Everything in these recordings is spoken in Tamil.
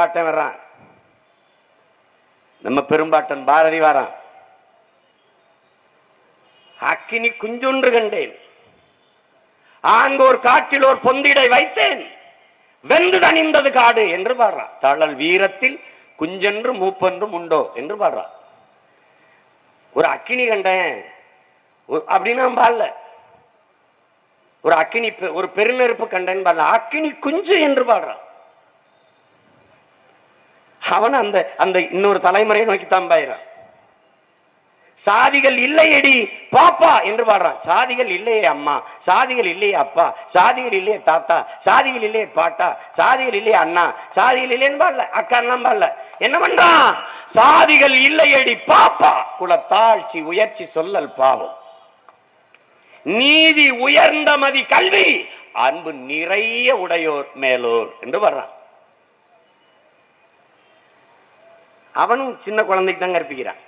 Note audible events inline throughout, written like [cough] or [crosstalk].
பாட்டன் வர்றான். நம்ம பெரும்பாட்டன் பாரதி வரான். அக்கினி குஞ்சொன்று கண்டேன். ஆங்கோர் காட்டிலோர் பொந்திடை வைத்தேன். வெந்து தணிந்தது காடு என்று பாடுறான். தழல் வீரத்தில் குஞ்சென்று மூப்பென்றும் உண்டோ என்று பாடுறான். ஒரு அக்கினி கண்டேன். அப்படின்னு பாடல. ஒரு அக்கினி ஒரு பெருநெருப்பு கண்டேன் பாடல. அக்கினி குஞ்சு என்று பாடுறான். அவன் அந்த அந்த இன்னொரு தலைமுறையை நோக்கி பாயிறான். சாதிகள் இல்லையடி பாப்பா என்று பாடுறான். சாதிகள் இல்லையே அம்மா சாதிகள் இல்லையே அப்பா சாதிகள் இல்லையே தாத்தா சாதிகள் இல்லையே பாட்டா சாதிகள் இல்லையே அண்ணா சாதிகள் இல்லையன்னு பாடல அக்கான்லாம் பாடல. என்ன பண்றான்? சாதிகள் இல்லையடி பாப்பா. குலத்தாழ்ச்சி உயர்ச்சி சொல்லல் பாவம். நீதி உயர்ந்த மதி கல்வி அன்பு நிறைய உடையோர் மேலோர் என்று வர்றான் அவனும் சின்ன குழந்தைக்கு தான் கற்பிக்கிறான்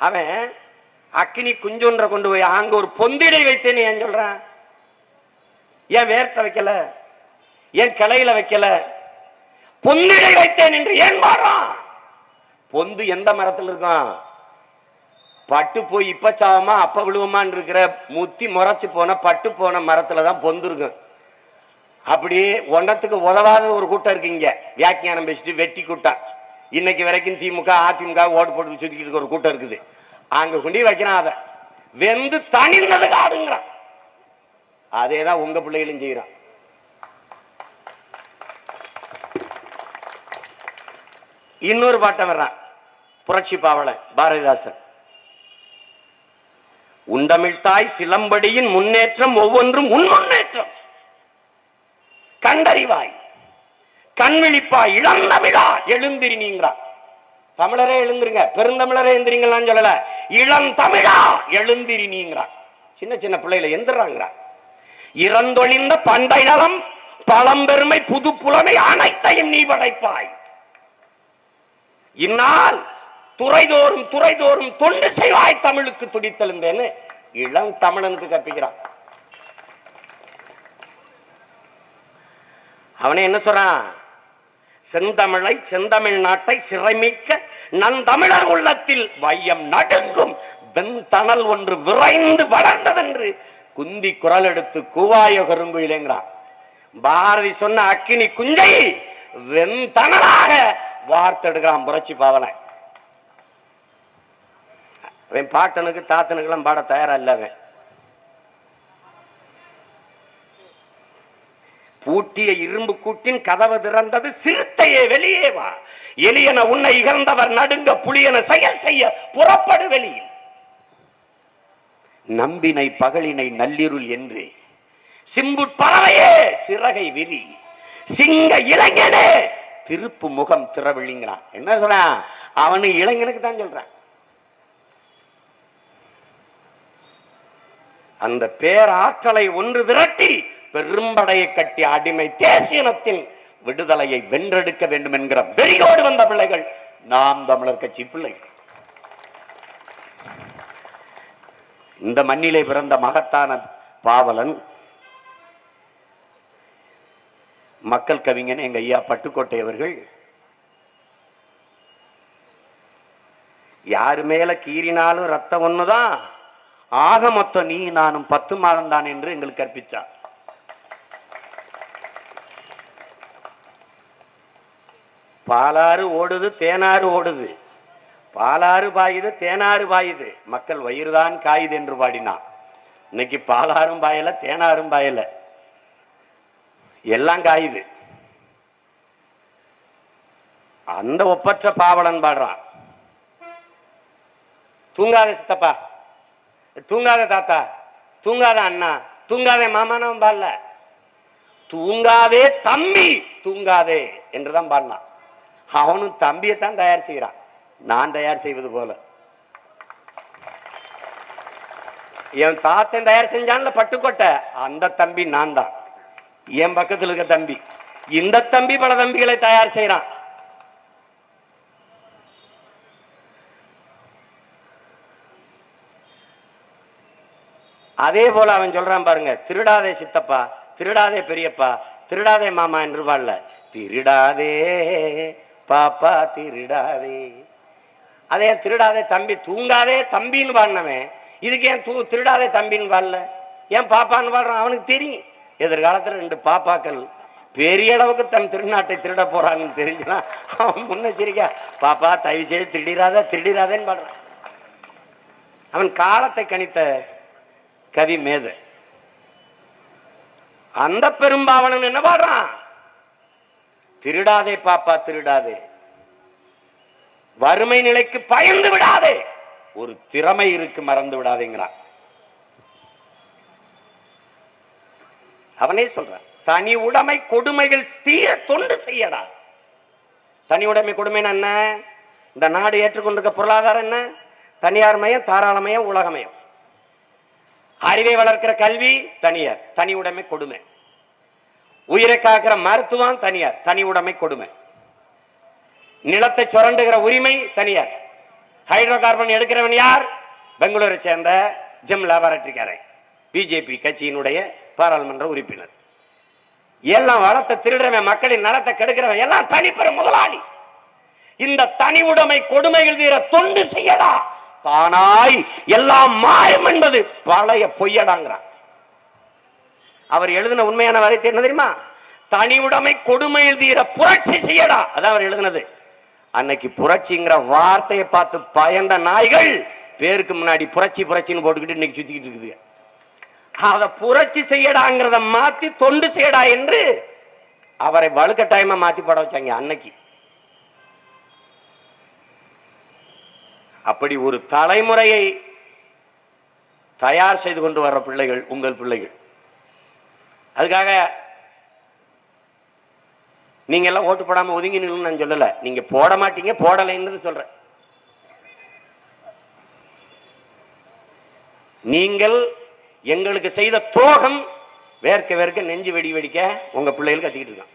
அவன் அக்கினி குஞ்சொன்றை கொண்டு போய் அங்க ஒரு பொந்திடை வைத்தேன்னு ஏன் சொல்றான்? ஏன் வேர்த்த வைக்கல? ஏன் கிளையில வைக்கல? பொந்திடை வைத்தேன் என்று ஏன் மாறான்? பொந்து எந்த மரத்தில் இருக்கும் பட்டு போய் இப்ப சாவமா அப்ப விழுவமான்னு இருக்கிற முத்தி முறைச்சு போன பட்டு போன மரத்துல தான் பொந்து இருக்கும். அப்படி ஒன்றத்துக்கு உதவாத ஒரு கூட்டம் இருக்கு இங்க. வியாக்கியானம் பேசிட்டு வெட்டி கூட்டம். இன்னைக்கு வரைக்கும் திமுக அதிமுக ஓட்டு போட்டு சுத்திக்கிட்டு ஒரு கூட்டம் இருக்குது. அங்க கொண்டு வைக்கிறான் அதை வெந்து தனிந்தது காடுங்கிறான். அதே தான் உங்க பிள்ளைகளும் செய்யறான். இன்னொரு பாட்டம் வர்றான். புரட்சி பாவலன் பாரதிதாசன். உண்டமிழ்த்தாய் சிலம்படியின் முன்னேற்றம் ஒவ்வொன்றும் உன் முன்னேற்றம். கண்டறிவாய். கண்விழிப்பாய் இழந்த விழா எழுந்திரி நீங்கிறார் தமிழரே எழுந்திருங்க. பெருந்தமிழரே எழுந்திரிங்களான்னு சொல்லல. இளம் தமிழா எழுந்திரி நீங்கிறான் சின்ன சின்ன பிள்ளைகளை எந்திராங்கிறான் இறந்தொழிந்த பண்டை நலம் பழம்பெருமை புது புலமை அனைத்தையும் நீ படைப்பாய். இந்நாள் துறைதோறும் துறைதோறும் தொண்டு செய்வாய் தமிழுக்கு துடித்தெழுந்தேன்னு இளம் தமிழனுக்கு கற்பிக்கிறான். அவனே என்ன சொல்றான்? செந்தமிழை செந்தமிழ் நாட்டை சிறைமிக்க நந்தமிழர் உள்ளத்தில் வையம் நடுங்கும் வெண்தணல் ஒன்று விரைந்து வளர்ந்ததென்று குந்தி குரல் எடுத்து கூவாய கருங்குயிலேங்கிறான் பாரதி சொன்ன அக்கினி குஞ்சை வெண்தணலாக வார்த்தெடுக்கிறான் புரட்சி பாவனை. அவன் பாட்டனுக்கு தாத்தனுக்கெல்லாம் பாட தயாரா இல்ல பூட்டிய இரும்பு கூட்டின் கதவு திறந்தது சிறுத்தையே வெளியே வா. எலியன உன்னை இகழ்ந்தவர் நடுங்க புலியன செயல் செய்ய புறப்படு வெளியில். நம்பினை பகலினை நள்ளிருள் என்று சிம்பு பறவையே சிறகை விரி. சிங்க இளைஞனே திருப்பு முகம் திறவிழிங்கிறான் என்ன சொல்றான் அவனு இளைஞனுக்கு தான் சொல்றான். அந்த பேராற்றலை ஒன்று விரட்டி பெரும்படையை கட்டி அடிமை தேசியனத்தின் விடுதலையை வென்றெடுக்க வேண்டும் என்கிற வெறியோடு வந்த பிள்ளைகள் நாம் தமிழர் கட்சி பிள்ளைகள் இந்த மண்ணிலே பிறந்த மகத்தான பாவலன் மக்கள் கவிஞன் எங்க ஐயா பட்டுக்கோட்டை அவர்கள் யாரு மேல கீறினாலும் ரத்தம் ஒண்ணுதான் ஆக மொத்தம் நீ நானும் பத்து மாதம் தான் என்று எங்களுக்கு கற்பிச்சார். பாலாறு ஓடுது தேனாறு ஓடுது. பாலாறு பாயுது தேனாறு பாயுது. மக்கள் வயிறுதான் காயுது என்று பாடினான். இன்னைக்கு பாலாறும் பாயல தேனாரும் பாயல. எல்லாம் காயுது. அந்த ஒப்பற்ற பாவலன் பாடுறான். தூங்காத சித்தப்பா. தூங்காத தாத்தா. தூங்காத அண்ணா. தூங்காதே மாமானவன் பாடல. தூங்காதே தம்பி. தூங்காதே என்றுதான் பாடினான். அவனும் தம்பியைத்தான் தயார் செய்கிறான். நான் தயார் செய்வது போல. என் தாத்தன் தயார் செஞ்சான்ல பட்டுக்கோட்டை. அந்த தம்பி நான் தான் என் பக்கத்தில் இருக்க தம்பி. இந்த தம்பி பல தம்பிகளை தயார் செய்யறான் அதே போல அவன் சொல்றான் பாருங்க திருடாதே சித்தப்பா திருடாதே பெரியப்பா திருடாதே மாமா என்று பாடல. திருடாதே பாப்பா திருடாதே. அதே திருடாதே தம்பி? தூங்காதே தம்பின்னு பாடினவன். இதுக்கு ஏன் தூ திருடாதே தம்பின்னு பாடல? ஏன் பாப்பான்னு பாடுறான்? அவனுக்கு தெரியும். எதிர்காலத்துல ரெண்டு பாப்பாக்கள் பெரிய அளவுக்கு தன் திருநாட்டை திருட போறாங்கன்னு தெரிஞ்சுனா அவன் முன்னெச்சரிக்கா பாப்பா தயவு செய்து திருடிராத திருடிராதேன்னு பாடுறான். அவன் காலத்தை கணித்த கவி மேத. அந்த பெரும்பாவனன் என்ன பாடுறான்? திருடாதே பாப்பா திருடாதே. வறுமை நிலைக்கு பயந்து விடாதே. ஒரு திறமை இருக்கு மறந்து விடாதேங்கிறான். அவனே சொல்றான் தனி உடைமை கொடுமைகள் தீர தொண்டு செய்யடா. தனி உடைமை கொடுமை என்ன? இந்த நாடு ஏற்றுக்கொண்டிருக்க பொருளாதாரம் என்ன? தனியார் மயம் தாராளமயம் உலகமயம் அறிவை வளர்க்கிற கல்வி தனியார். தனி உடைமை கொடுமை. உயிரை காக்கிற மருத்துவம் தனியார் தனி உடைமை கொடுமை. நிலத்தை சுரண்டுகிற உரிமை தனியார். ஹைட்ரோ கார்பன் எடுக்கிறவன் யார்? பெங்களூரை சேர்ந்த ஜிம் லேபரட்டரிக்காரன் பிஜேபி கட்சியினுடைய பாராளுமன்ற உறுப்பினர். எல்லாம் வளத்தை திருடுறவன் மக்களின் நலத்தை கெடுக்கிறவன் எல்லாம் தனிப்பெற முதலாளி. இந்த தனி உடைமை கொடுமைகள் வீர தொண்டு செய்யடா. தானாய் எல்லாம் மாயம் என்பது பழைய பொய்யடாங்கிறான். அவர் எழுதின உண்மையான வார்த்தை என்ன தெரியுமா? தனி உடைமை கொடுமை எழுதுகிற புரட்சி செய்யடா. அதான் அவர் எழுதினது. அன்னைக்கு புரட்சிங்கிற வார்த்தையை பார்த்து பயந்த நாய்கள் பேருக்கு முன்னாடி புரட்சி புரட்சின்னு போட்டுக்கிட்டு இன்னைக்கு சுத்திக்கிட்டு இருக்குது. அத புரட்சி செய்யடாங்கிறத மாத்தி தொண்டு செய்யடா என்று அவரை வலுக்கட்டாயமா மாத்தி பட வச்சாங்க அன்னைக்கு. அப்படி ஒரு தலைமுறையை தயார் செய்து கொண்டு வர்ற பிள்ளைகள் உங்கள் பிள்ளைகள். அதுக்காக நீங்க எல்லாம் ஓட்டு போடாம ஒதுங்கி நில்லுன்னு நான் சொல்லல. நீங்க போட மாட்டீங்க போடலைன்னு சொல்றேன். நீங்கள் எங்களுக்கு செய்த துரோகம் வேர்க்க வேர்க்க நெஞ்சு வெடி வெடிக்க உங்க பிள்ளைகள் கத்திக்கிட்டு இருக்கான்.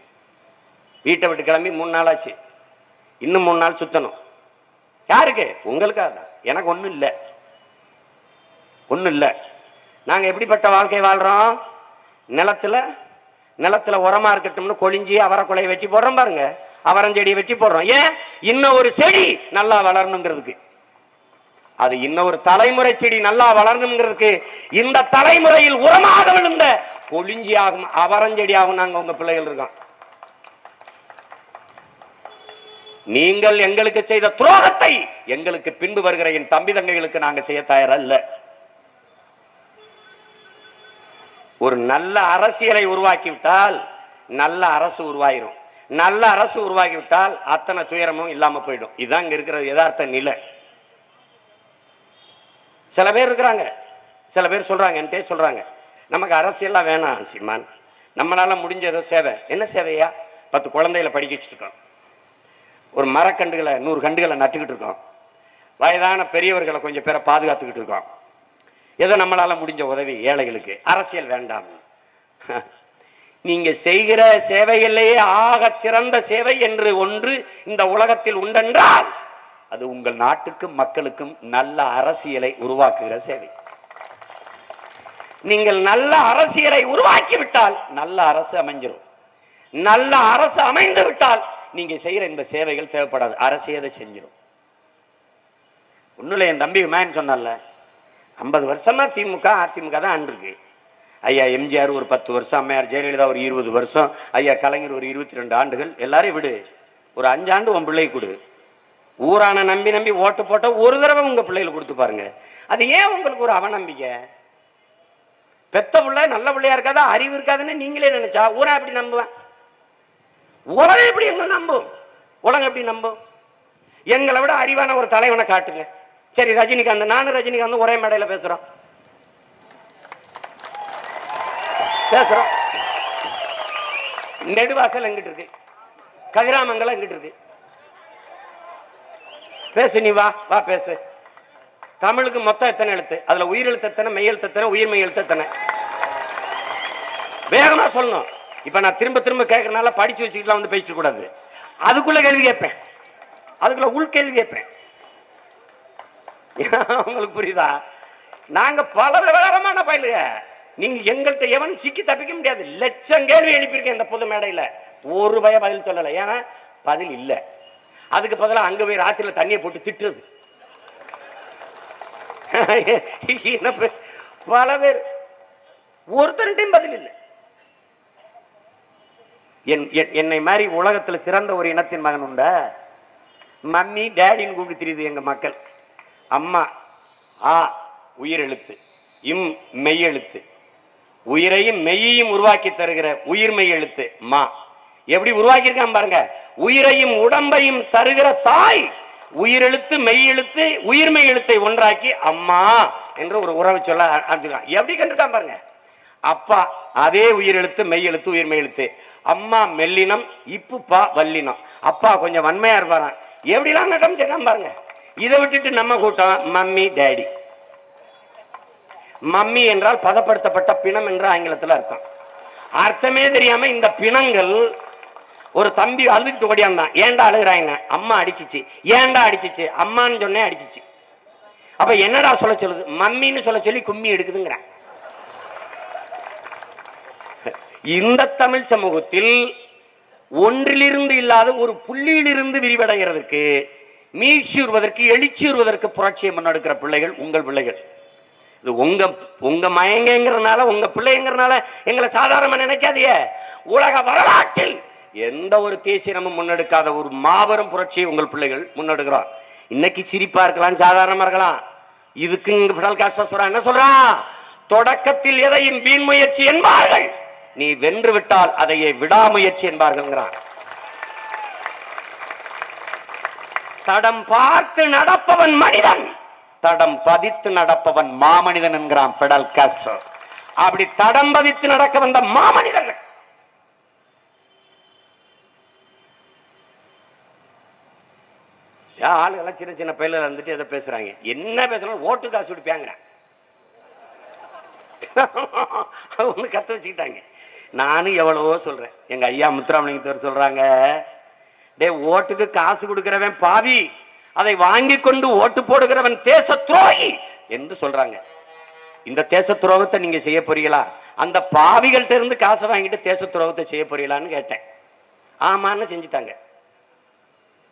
வீட்டை விட்டு கிளம்பி மூணு நாள் ஆச்சு. இன்னும் மூணு நாள் சுத்தணும். யாருக்கு? உங்களுக்காக தான். எனக்கு ஒன்றும் இல்லை. ஒன்றும் இல்லை. நாங்கள் எப்படிப்பட்ட வாழ்க்கை வாழ்கிறோம் நிலத்துல நிலத்துல உரமா இருக்கட்டும்னு கொழிஞ்சி அவரைக்குலையை வெட்டி போடுறோம் பாருங்க. அவரஞ்செடியை வெட்டி போடுறோம். ஏன்? இன்னும் ஒரு செடி நல்லா வளரணுங்கிறதுக்கு. அது இன்னொரு தலைமுறை செடி நல்லா வளரணுங்கிறதுக்கு இந்த தலைமுறையில் உரமாக விழுந்த கொழிஞ்சி ஆகும் அவரஞ்செடி ஆகும் நாங்க உங்க பிள்ளைகள் இருக்கோம். நீங்கள் எங்களுக்கு செய்த துரோகத்தை எங்களுக்கு பின்பு வருகிற என் தம்பி தங்கைகளுக்கு நாங்க செய்ய தயாரல்ல. ஒரு நல்ல அரசியலை உருவாக்கிவிட்டால் நல்ல அரசு உருவாயிரும். நல்ல அரசு உருவாகிவிட்டால் அத்தனை துயரமும் இல்லாம போயிடும். இதுதான் இங்க இருக்கிற யதார்த்த நிலை. சில பேர் இருக்கிறாங்க. சில பேர் சொல்கிறாங்கன்ட்டே சொல்கிறாங்க சொல்றாங்க. நமக்கு அரசியல்லாம் வேணாம் சிம்மான் நம்மளால முடிஞ்ச ஏதோ சேவை. என்ன சேவையா? பத்து குழந்தைகளை படிக்க வச்சுருக்கோம் ஒரு மரக்கண்டுகளை நூறு கண்டுகளை நட்டுக்கிட்டு இருக்கோம். வயதான பெரியவர்களை கொஞ்சம் பேரை பாதுகாத்துக்கிட்டு இருக்கோம். ஏதோ நம்மளால முடிஞ்ச உதவி ஏழைகளுக்கு. அரசியல் வேண்டாம். நீங்க செய்கிற சேவையிலேயே ஆக சிறந்த சேவை என்று ஒன்று இந்த உலகத்தில் உண்டென்றால் அது உங்கள் நாட்டுக்கும் மக்களுக்கும் நல்ல அரசியலை உருவாக்குகிற சேவை. நீங்கள் நல்ல அரசியலை உருவாக்கி விட்டால் நல்ல அரசு அமைஞ்சிடும் நல்ல அரசு அமைந்து விட்டால் நீங்க செய்யற இந்த சேவைகள் தேவைப்படாது. அரசியதை அதை செஞ்சிடும் ஒண்ணுல என் தம்பி மேன் சொன்னல ஐம்பது வருஷமா திமுக அதிமுக தான் ஆண்டிருக்கு. ஐயா எம்ஜிஆர் ஒரு பத்து வருஷம் அம்மையார் ஜெயலலிதா ஒரு இருபது வருஷம் ஐயா கலைஞர் ஒரு இருபத்தி ரெண்டு ஆண்டுகள். எல்லாரையும் விடு. ஒரு அஞ்சாண்டு உன் பிள்ளை கொடு. ஊரான நம்பி நம்பி ஓட்டு போட்ட ஒரு தடவை உங்க பிள்ளைகளுக்கு கொடுத்து பாருங்க. அது ஏன் உங்களுக்கு ஒரு அவநம்பிக்கை? பெத்த பிள்ளை நல்ல பிள்ளையா இருக்காதா? அறிவு இருக்காதுன்னு நீங்களே நினைச்சா ஊரா எப்படி நம்புவேன்? உலகம் எப்படி எங்க நம்பும்? உலகம் எப்படி நம்பும்? எங்களை விட அறிவான ஒரு தலைவனை காட்டுங்க. சரி ரஜினிகாந்த் நானும் ரஜினிகாந்த் ஒரே மேடையில் பேசுறோம். பேசுறோம். நெடுவாசல் எங்கிட்டு இருக்கு? கதிராமங்கலம் எங்கிட்டு இருக்கு? பேசு நீ வா வா பேசு. தமிழுக்கு மொத்தம் எத்தனை எழுத்து? அதுல உயிர் எழுத்து எத்தனை மெய் எழுத்து எத்தனை மெய் எழுத்து எத்தனை? வேகமா சொல்லணும். இப்ப நான் திரும்ப திரும்ப கேட்கறனால படிச்சு வச்சுக்கிட்டுலாம் வந்து பேசிட்டு கூடாது அதுக்குள்ள கேள்வி கேட்பேன். அதுக்குள்ள உள் கேள்வி கேட்பேன். உங்களுக்கு புரியுதா? நாங்க பல விவகாரமான பயிலுங்க நீங்க எங்கள்கிட்ட எவனும் சிக்கி தப்பிக்க முடியாது. லட்சம் கேள்வி எழுப்பியிருக்கேன் இந்த பொது மேடையில. ஒரு பய பதில் சொல்லல. ஏன்னா பதில் இல்ல. அதுக்கு பதிலா அங்க போய் ராத்திரில தண்ணியை போட்டு திட்டுறது. என்ன பல பேர். ஒருத்தருட்டையும் பதில் இல்லை. என் என்- என்னை மாதிரி உலகத்துல சிறந்த ஒரு இனத்தின் மகன் உண்டா? மம்மி டேடின்னு கூப்பிட்டு தெரியுது எங்க மக்கள். அம்மா ஆ உயிர் எழுத்து இம் மெய் எழுத்து உயிரையும் மெய்யையும் உருவாக்கி தருகிற உயிர்மெய் எழுத்து மா. எப்படி உருவாக்கியிருக்கான் பாருங்க? உயிரையும் உடம்பையும் தருகிற தாய் உயிரெழுத்து மெய் எழுத்து உயிர்மெய் எழுத்தை ஒன்றாக்கி அம்மா என்று ஒரு உறவு சொல்ல ஆரம்பிச்சிருக்கான் எப்படி கண்டிருக்கான் பாருங்க? அப்பா அதே உயிரெழுத்து மெய் எழுத்து உயிர்மெய் எழுத்து அம்மா மெல்லினம் இப்பு பா வல்லினம். அப்பா கொஞ்சம் வன்மையா இருப்பாரான் எப்படிலாம் காமிச்சிருக்கான் பாருங்க? இதை விட்டுட்டு நம்ம கூட்டம் மம்மி டேடி. மம்மி என்றால் பதப்படுத்தப்பட்ட பிணம் என்ற ஆங்கிலத்தில் அர்த்தம். அர்த்தமே தெரியாம இந்த பிணங்கள் ஒரு தம்பி அழுதுட்டு ஓடியாந்தான். ஏன்டா அழுகுறாங்க அம்மா அடிச்சிச்சு. ஏன்டா அடிச்சிச்சு? அம்மான்னு சொன்னே அடிச்சிச்சு. அப்ப என்னடா சொல்ல சொல்லுது? மம்மின்னு சொல்ல சொல்லி கும்மி எடுக்குதுங்கிறான் இந்த தமிழ் சமூகத்தில் ஒன்றிலிருந்து இல்லாத ஒரு புள்ளியிலிருந்து விரிவடைகிறதுக்கு மீட்சியுறுவதற்கு எழுச்சியுறுவதற்கு புரட்சியை முன்னெடுக்கிற பிள்ளைகள் உங்கள் பிள்ளைகள். இது உங்க உங்க மயங்கங்கிறனால உங்க பிள்ளைங்கிறனால எங்களை சாதாரணமா நினைக்காதையே உலக வரலாற்றில் எந்த ஒரு தேசியமும் முன்னெடுக்காத ஒரு மாபெரும் புரட்சியை உங்கள் பிள்ளைகள் முன்னெடுக்கிறோம். இன்னைக்கு சிரிப்பா இருக்கலாம் சாதாரணமா இருக்கலாம். இதுக்கு இங்க பிடல் காஸ்டா சொல்றான் என்ன சொல்றான் தொடக்கத்தில் எதையும் வீண் முயற்சி என்பார்கள். நீ வென்று விட்டால் அதையே விடாமுயற்சி என்பார்கள்ங்கிறான். தடம் பார்த்து நடப்பவன் மனிதன். தடம் பதித்து நடப்பவன் மாமனிதன் என்கிறான் பெடல் காஸ்ட்ரோ. அப்படி தடம் பதித்து நடக்க வந்த மாமனிதன். ஏன் சின்ன சின்ன பயில இருந்துட்டு எதை பேசுறாங்க. என்ன பேசுறாங்க ஓட்டு காசு கொடுப்பாங்க [laughs] ஒண்ணு கத்து வச்சுக்கிட்டாங்க. நானும் எவ்வளவோ சொல்றேன். எங்க ஐயா முத்துராமலிங்கத்தவர் சொல்றாங்க. டேய் ஓட்டுக்கு காசு கொடுக்கிறவன் பாவி. அதை வாங்கி கொண்டு ஓட்டு போடுகிறவன் தேச துரோகி என்று சொல்றாங்க. இந்த தேச துரோகத்தை நீங்க செய்ய போறீங்களா? அந்த பாவிகள்ட்ட இருந்து காசை வாங்கிட்டு தேச துரோகத்தை செய்ய போறீங்களான்னு கேட்டேன். ஆமான்னு செஞ்சுட்டாங்க.